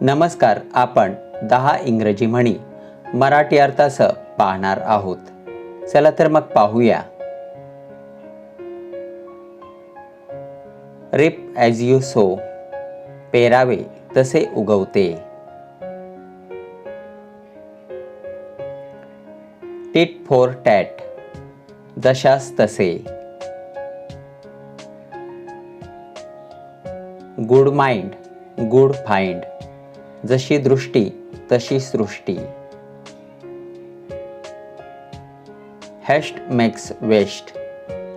नमस्कार आपण दहा इंग्रजी म्हणी मराठी अर्थासह पाहणार आहोत. चला तर मग पाहूया. रिप ॲज यू सो पेरावे तसे उगवते. टिट फोर टॅट जशास तसे. गुड माइंड गुड फाइंड जशी दृष्टी तशी सृष्टी. हॅस्ट मेक्स वेस्ट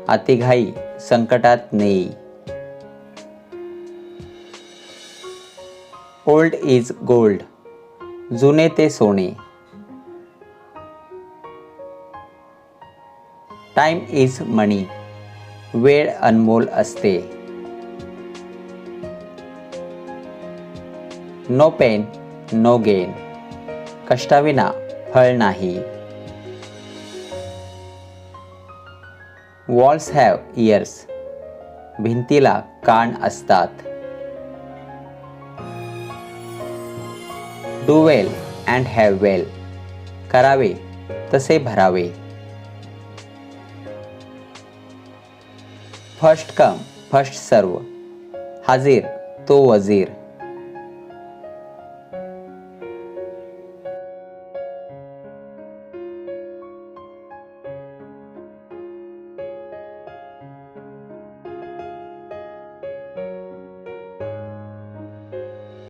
अतिघाई संकटात नेई. ओल्ड इज गोल्ड जुने ते सोने. टाइम इज मनी वेळ अनमोल असते. नो पेन नो गेन कष्टाविना फळ नाही. वॉल्स हॅव इयर्स भिंतीला कान असतात. Do well and have well करावे तसे भरावे. फर्स्ट कम फर्स्ट सर्व हाजीर तो वजीर.